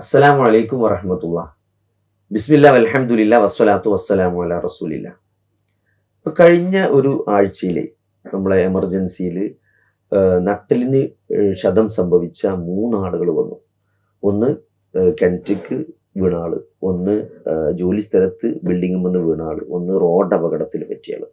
അസ്സലാമു അലൈക്കും വറഹമത്തുള്ള. ബിസ്മില്ല അലഹമുല്ല വസ്സലാത്തു വസ്സലാമു അല റസൂലില്ല. ഇപ്പം കഴിഞ്ഞ ഒരു ആഴ്ചയിൽ നമ്മളെ എമർജൻസിയിൽ നട്ടലിന് ക്ഷതം സംഭവിച്ച മൂന്നാളുകൾ വന്നു. ഒന്ന് കെന്റിക്ക് വീണാൾ ഒന്ന് ജോലി സ്ഥലത്ത് ബിൽഡിംഗിൽ നിന്ന് വീണ ആൾ ഒന്ന് റോഡ് അപകടത്തിൽ പറ്റിയ അപ്പോൾ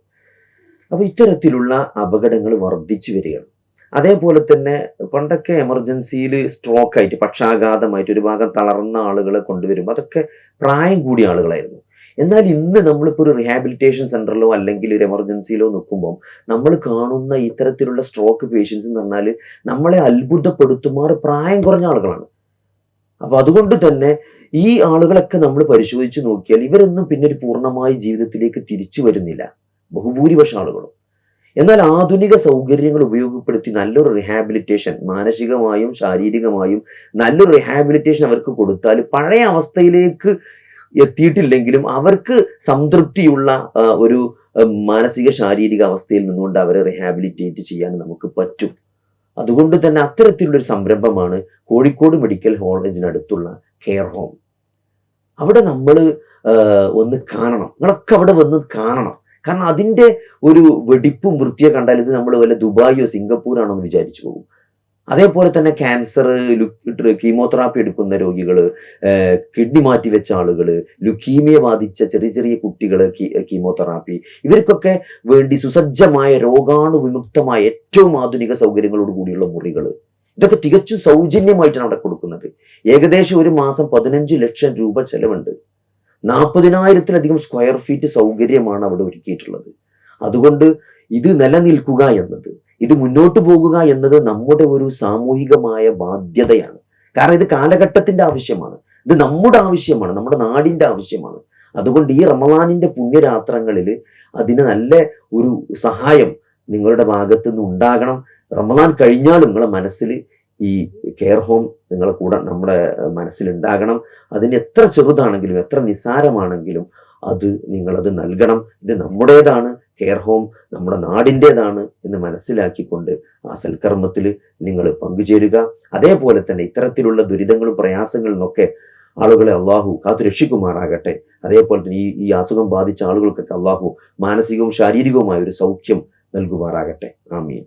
അപ്പൊ ഇത്തരത്തിലുള്ള അപകടങ്ങൾ വർദ്ധിച്ചു വരികയാണ്. അതേപോലെ തന്നെ പണ്ടൊക്കെ എമർജൻസിയിൽ സ്ട്രോക്ക് ആയിട്ട് പക്ഷാഘാതമായിട്ട് ഒരു ഭാഗം തളർന്ന ആളുകളെ കൊണ്ടുവരുമ്പോൾ അതൊക്കെ പ്രായം കൂടിയ ആളുകളായിരുന്നു. എന്നാൽ ഇന്ന് നമ്മളിപ്പോൾ ഒരു റീഹാബിലിറ്റേഷൻ സെന്ററിലോ അല്ലെങ്കിൽ ഒരു എമർജൻസിയിലോ നിൽക്കുമ്പോൾ നമ്മൾ കാണുന്ന ഇത്തരത്തിലുള്ള സ്ട്രോക്ക് പേഷ്യൻസ് എന്ന് പറഞ്ഞാൽ നമ്മളെ അത്ഭുതപ്പെടുത്തുമാർ പ്രായം കുറഞ്ഞ ആളുകളാണ്. അപ്പോൾ അതുകൊണ്ട് തന്നെ ഈ ആളുകളൊക്കെ നമ്മൾ പരിശോധിച്ച് നോക്കിയാൽ ഇവരൊന്നും പിന്നെ ഒരു പൂർണമായി ജീവിതത്തിലേക്ക് തിരിച്ചു വരുന്നില്ല. ബഹുഭൂരിപക്ഷം ആളുകളും. എന്നാൽ ആധുനിക സൗകര്യങ്ങൾ ഉപയോഗപ്പെടുത്തി നല്ലൊരു റിഹാബിലിറ്റേഷൻ മാനസികമായും ശാരീരികമായും നല്ലൊരു റിഹാബിലിറ്റേഷൻ അവർക്ക് കൊടുത്താൽ പഴയ അവസ്ഥയിലേക്ക് എത്തിയിട്ടില്ലെങ്കിലും അവർക്ക് സംതൃപ്തിയുള്ള ഒരു മാനസിക ശാരീരിക അവസ്ഥയിൽ നിന്നുകൊണ്ട് അവരെ റിഹാബിലിറ്റേറ്റ് ചെയ്യാൻ നമുക്ക് പറ്റും. അതുകൊണ്ട് തന്നെ അത്തരത്തിലുള്ളൊരു സംരംഭമാണ് കോഴിക്കോട് മെഡിക്കൽ കോളേജിനടുത്തുള്ള കെയർ ഹോം. അവിടെ നമ്മൾ ഒന്ന് കാണണം. നിങ്ങളൊക്കെ അവിടെ വന്ന് കാണണം. കാരണം അതിന്റെ ഒരു വെടിപ്പും വൃത്തിയെ കണ്ടാൽ ഇത് നമ്മൾ വല്ല ദുബായിയോ സിംഗപ്പൂരാണോ എന്ന് വിചാരിച്ചു പോകും. അതേപോലെ തന്നെ ക്യാൻസർ കീമോതെറാപ്പി എടുക്കുന്ന രോഗികൾ കിഡ്നി മാറ്റി വെച്ച ആളുകൾ ലുക്കീമിയ ബാധിച്ച ചെറിയ ചെറിയ കുട്ടികൾ കീമോതെറാപ്പി ഇവർക്കൊക്കെ വേണ്ടി സുസജ്ജമായ രോഗാണുവിമുക്തമായ ഏറ്റവും ആധുനിക സൗകര്യങ്ങളോട് കൂടിയുള്ള മുറികൾ ഇതൊക്കെ തികച്ചും സൗജന്യമായിട്ടാണ് അവിടെ കൊടുക്കുന്നത്. ഏകദേശം ഒരു മാസം പതിനഞ്ച് ലക്ഷം രൂപ ചെലവുണ്ട്. നാൽപ്പതിനായിരത്തിലധികം സ്ക്വയർ ഫീറ്റ് സൗകര്യമാണ് അവിടെ ഒരുക്കിയിട്ടുള്ളത്. അതുകൊണ്ട് ഇത് നിലനിൽക്കുക എന്നത് ഇത് മുന്നോട്ട് പോകുക എന്നത് നമ്മുടെ ഒരു സാമൂഹികമായ ബാധ്യതയാണ്. കാരണം ഇത് കാലഘട്ടത്തിന്റെ ആവശ്യമാണ്. ഇത് നമ്മുടെ ആവശ്യമാണ് നമ്മുടെ നാടിന്റെ ആവശ്യമാണ്. അതുകൊണ്ട് ഈ റമദാനിന്റെ പുണ്യരാത്രങ്ങളിൽ അതിന് നല്ല ഒരു സഹായം നിങ്ങളുടെ ഭാഗത്തുനിന്ന് ഉണ്ടാകണം. റമദാൻ കഴിഞ്ഞാൽ നിങ്ങളുടെ മനസ്സിൽ ഈ കെയർ ഹോം നിങ്ങളെ കൂടെ നമ്മുടെ മനസ്സിലുണ്ടാകണം. അതിന് എത്ര ചെറുതാണെങ്കിലും എത്ര നിസ്സാരമാണെങ്കിലും അത് നിങ്ങളത് നൽകണം. ഇത് നമ്മുടേതാണ്. കെയർ ഹോം നമ്മുടെ നാടിന്റെതാണ് എന്ന് മനസ്സിലാക്കിക്കൊണ്ട് ആ സൽക്കർമ്മത്തിൽ നിങ്ങൾ പങ്കുചേരുക. അതേപോലെ തന്നെ ഇത്തരത്തിലുള്ള ദുരിതങ്ങളും പ്രയാസങ്ങളും ഒക്കെ ആളുകളെ അള്ളാഹു കാത്തു രക്ഷിക്കുമാറാകട്ടെ. അതേപോലെ തന്നെ ഈ ഈ അസുഖം ബാധിച്ച ആളുകൾക്കൊക്കെ അള്ളാഹു മാനസികവും ശാരീരികവുമായ ഒരു സൗഖ്യം നൽകുമാറാകട്ടെ. ആമീൻ.